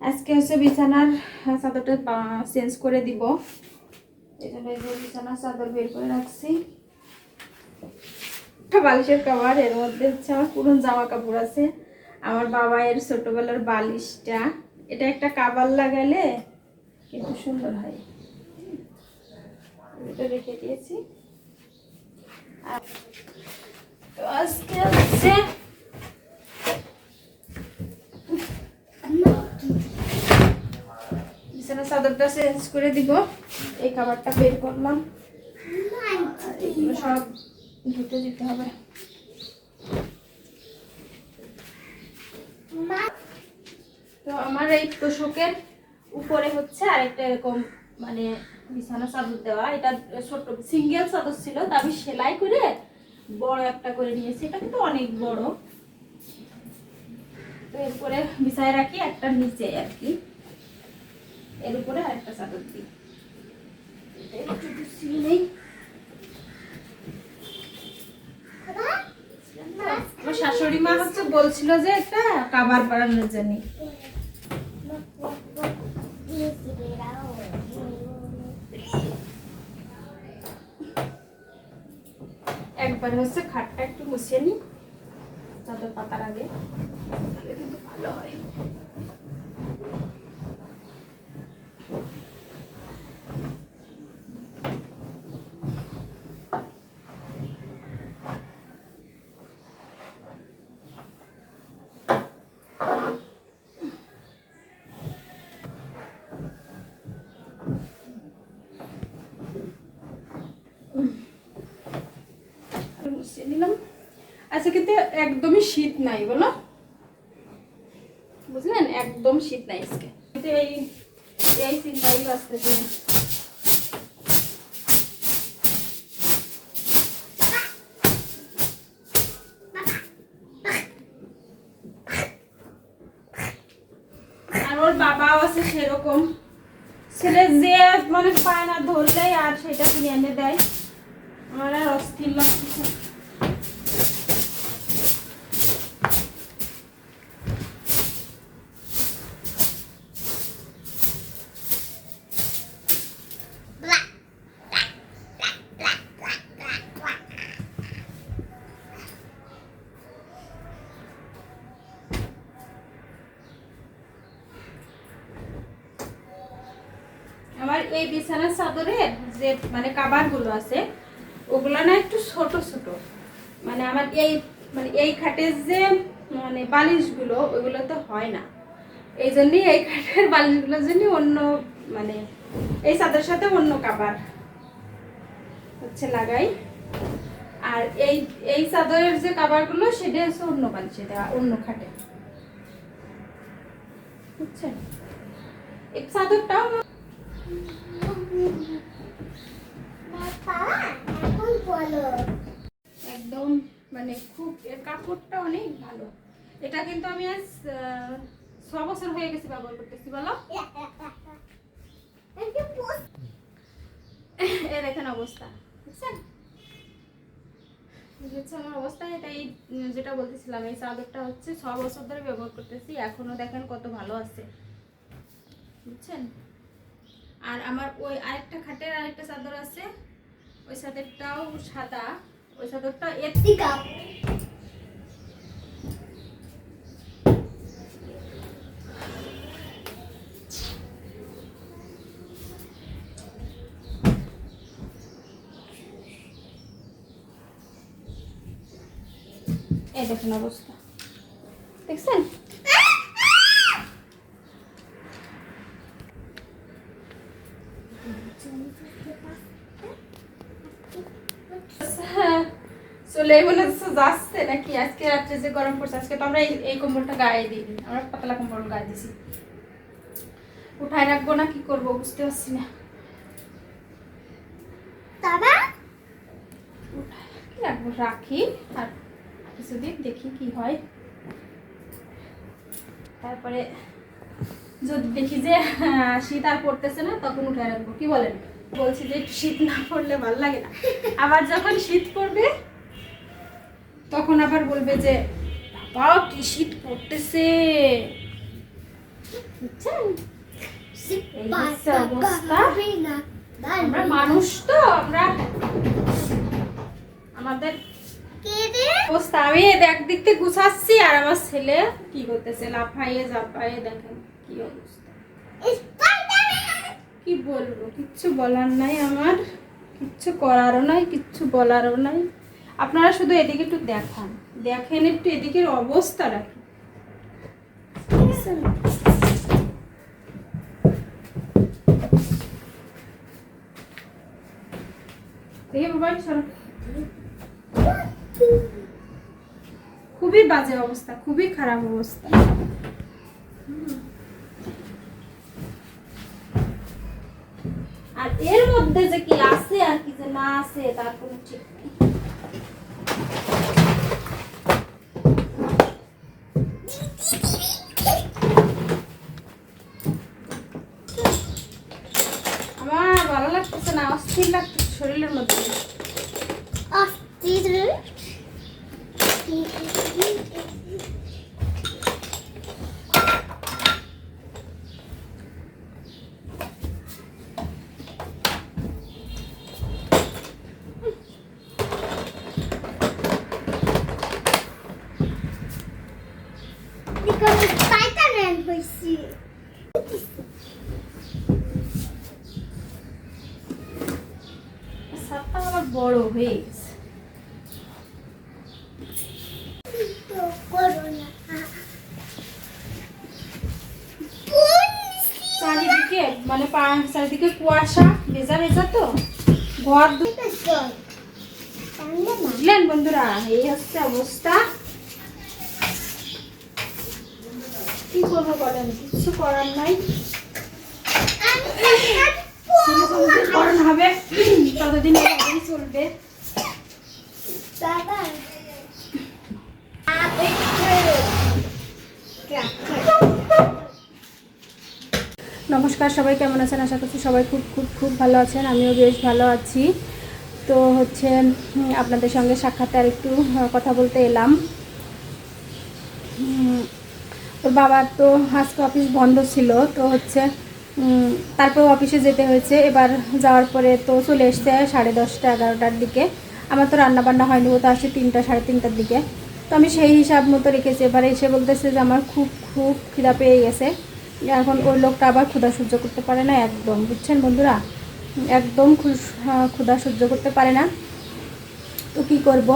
আজকে হচ্ছে বিছানার চাদরটা চেঞ্জ করে দিব। এই জন্য যে বিছানার চাদর বের করে রাখছি। একটা বালিশের কভার এর মধ্যে হচ্ছে আমার পুরনো জামা কাপড় আছে। আমার বাবা এর ছোটবেলার বালিশটা। এটা একটা কাবার লাগালে কিন্তু সুন্দর হয়। রেখে দিয়েছি। তো আজকে হচ্ছে বিছানা চাদরটা চেঞ্জ করে দিব। এই খাবারটা বের করলাম। এগুলো সব ধুতে দিতে হবে। তো আমার এই তোষকের উপরে হচ্ছে আরেকটা এরকম মানে বিছানা চাদর দেওয়া। এটা ছোট সিঙ্গেল চাদর ছিল, তা আমি সেলাই করে বড় একটা করে নিয়েছি। এটা কিন্তু অনেক বড়। তো এরপরে বিছায় রাখি একটা নিচে আর কি। এর উপরে আরেকটা চাদর দিই। একটু গুছিয়ে নেই। আমার শাশুড়ি মা হচ্ছে বলছিল যে একটা কাবার বানানোর জন্য। একবার হচ্ছে খাটটা একটু মুছিয়ে নিই চাদর পাতার আগে। কিন্তু ভালো হয় আর মুছিয়ে নিলাম আচ্ছা কিন্তু একদমই শীত নাই, বলো। বুঝলেন? একদম শীত নাই আজকে। কিন্তু এই এই চিন্তাই বাঁচতেছে আর ওর বাবাও আছে সেরকম। ছেলে যে মানে পায় না ধরলেই আর সেটা কিনে এনে দেয়। আমার আর অস্থির লাগতেছে আমার এই বিছানার চাদরের যে মানে কাবারগুলো আছে, ওগুলো না একটু ছোট ছোট। মানে আমার এই মানে এই খাটের যে মানে বালিশগুলো ওইগুলো তো হয় না। এই জন্যই এই খাটের বালিশগুলোর জন্য অন্য মানে এই চাদরের সাথে অন্য কাবার হচ্ছে লাগাই। আর এই এই চাদরের যে কাবারগুলো, সেটা হচ্ছে অন্য বালিশে দেওয়া, অন্য খাটে। বুঝছেন? এই চাদরটাও একদম মানে খুব, এর কাপড়টা অনেক ভালো। এটা কিন্তু আমি আজ ছ বছর হয়ে গেছে ব্যবহার করতেছি, বলো। এ দেখেন অবস্থা। বুঝছেন হচ্ছে আমার অবস্থা, এটা এই, যেটা বলতেছিলাম, এই চাদরটা হচ্ছে ছ বছর ধরে ব্যবহার করতেছি, এখনও দেখেন কত ভালো আছে। বুঝছেন? আর আমার ওই আরেকটা খাটের আরেকটা চাদর আছে, ওই চাদরটাও সাদা, ওই চাদরটা এর এই দেখুন অবস্থা। দেখছেন? মনে হচ্ছে যাচ্ছে নাকি? আজকে রাত্রে যে গরম পড়ছে আজকে তো আমরা এই কম্বলটা গায়ে দিই আমরা পাতলা কম্বল গায়ে দিছি। উঠায় রাখব না কি করব বুঝতে পারছি না। কি রাখব? রাখি আর কিছুদিন দেখি কি হয়। তারপরে যদি দেখি যে শীত আর পড়তেছে না তখন উঠে রাখব। কি বলেন? বলছি যে শীত না পড়লে ভালো লাগে না। আবার যখন শীত পড়বে তখন আবার বলবে যে বাবা কি শীত পড়তেছে? আমরা মানুষ তো আমরা আমাদের অবস্থা। আমি একদিক থেকে গুছাচ্ছি আর আমার ছেলে কি করতেছে? লাফাইয়ে জাপাইয়ে দেখেন কি অবস্থা। কি বলব? কিচ্ছু বলার নাই আমার। কিচ্ছু করারও নাই কিচ্ছু বলারও নাই। আপনারা শুধু এদিকে একটু দেখান। দেখেন একটু এদিকের বাবা সরো। খুবই বাজে অবস্থা, খুবই খারাপ অবস্থা। আর এর মধ্যে যে কি আছে আর কি যে না আছে, তার কোনো ঠিক নেই। আমার ভালো লাগতেছে না অস্থির লাগতেছে শরীরের মধ্যে। সাপটা আমার বড় হয়ে গেছে। চারিদিকে মানে চারিদিকে কুয়াশা ভেজা ভেজা তো। ঘর বুঝলেন বন্ধুরা এই হচ্ছে অবস্থা। কি করব বলেন? কিছু করার নাই। করণ হবে। ততদিন এভাবেই চলবে। নমস্কার সবাই কেমন আছেন? আশা করছি সবাই খুব খুব খুব ভালো আছেন। আমিও বেশ ভালো আছি। তো হচ্ছে আপনাদের সঙ্গে সাক্ষাৎ আর একটু কথা বলতে এলাম। ওর বাবার তো আজকে অফিস বন্ধ ছিল তো হচ্ছে তারপর অফিসে যেতে হয়েছে। এবার যাওয়ার পরে তো চলে এসছে সাড়ে দশটা এগারোটার দিকে। আমার তো রান্না বান্না হয়নি ও তো আসছে তিনটা সাড়ে তিনটার দিকে। তো আমি সেই হিসাব মতো রেখেছি। এবারে এসে বলতেছে যে আমার খুব খুব খিদা পেয়ে গেছে। এখন ওই লোকটা আবার ক্ষুধা সহ্য করতে পারে না একদম। বুঝছেন বন্ধুরা? একদম আহ, ক্ষুধা সহ্য করতে পারে না। তো কী করব?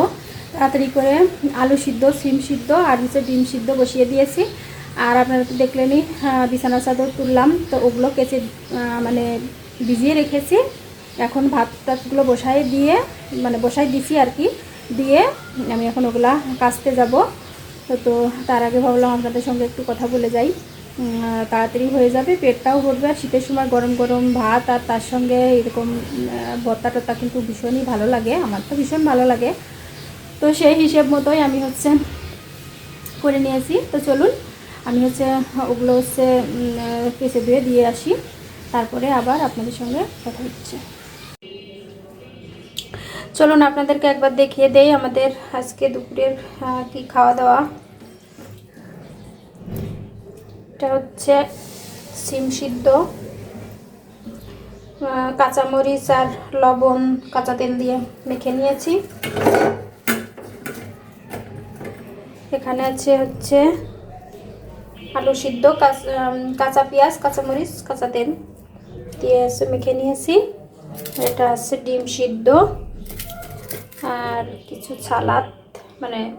তাড়াতাড়ি করে আলু সিদ্ধ সিম সিদ্ধ আর হচ্ছে ডিম সিদ্ধ বসিয়ে দিয়েছি। আর আপনারা তো দেখলেনই বিছানা চাদর তুললাম, তো ওগুলো কেচে মানে ভিজিয়ে রেখেছি। এখন ভাত টাতগুলো বসাই দিয়ে মানে বসাই দিছি আর কি, দিয়ে আমি এখন ওগুলা কাচতে যাব। তো তার আগে ভাবলাম আপনাদের সঙ্গে একটু কথা বলে যাই। তাড়াতাড়ি হয়ে যাবে, পেটটাও ভরবে, আর শীতের সময় গরম গরম ভাত আর তার সঙ্গে এরকম ভর্তা টর্তা কিন্তু ভীষণই ভালো লাগে, আমার তো ভীষণ ভালো লাগে। তো সেই হিসেব মতোই আমি হচ্ছে করে নিয়েছি। তো চলুন আমি হচ্ছে, ওগুলো হচ্ছে কেচে ধুয়ে দিয়ে আসি। তারপরে আবার আপনাদের সঙ্গে কথা হচ্ছে। চলুন আপনাদেরকে একবার দেখিয়ে দেই আমাদের আজকে দুপুরের কি খাওয়া দাওয়া। এটা হচ্ছে সিম সিদ্ধ কাঁচামরিচ আর লবণ, কাঁচা তেল দিয়ে মেখে নিয়েছি। এখানে আছে হচ্ছে আলু সিদ্ধ, কাঁচ- পেঁয়াজ, কাঁচামরিচ, কাঁচা তেল দিয়ে আছে মেখে নিয়েছি। এটা আছে ডিম সিদ্ধ আর কিছু সালাদ মানে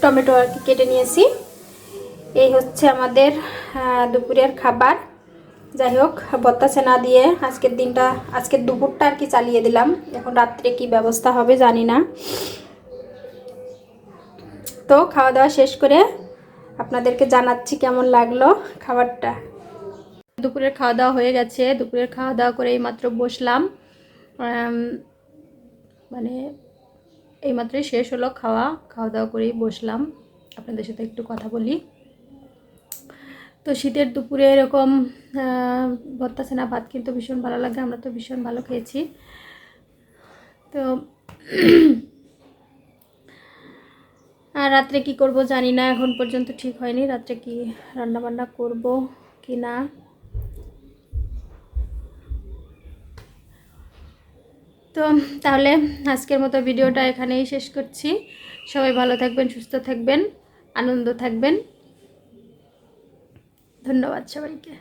টমেটো আর কি কেটে নিয়েছি। এই হচ্ছে আমাদের দুপুরের খাবার। যাই হোক, বত্তা সেনা দিয়ে আজকের দিনটা, আজকের দুপুরটা আর কি চালিয়ে দিলাম। এখন রাত্রে কি ব্যবস্থা হবে জানি না। তো খাওয়া দাওয়া শেষ করে আপনাদেরকে জানাচ্ছি কেমন লাগল খাবারটা। দুপুরের খাওয়া দাওয়া হয়ে গেছে। দুপুরের খাওয়া দাওয়া করে এইমাত্র বসলাম। মানে এইমাত্রই শেষ হলো খাওয়া। খাওয়া দাওয়া করেই বসলাম। আপনাদের সাথে একটু কথা বলি। তো শীতের দুপুরে এরকম ভর্তা সেনা ভাত কিন্তু ভীষণ ভালো লাগে। আমরা তো ভীষণ ভালো খেয়েছি। তো আর রাত্রে কি করব জানি না, এখন পর্যন্ত ঠিক হয়নি। রাত্রে কি রান্না বান্না করব কি না? তো তাহলে আজকের মতো ভিডিওটা এখানেই শেষ করছি। সবাই ভালো থাকবেন, সুস্থ থাকবেন, আনন্দ থাকবেন। ধন্যবাদ সবাইকে।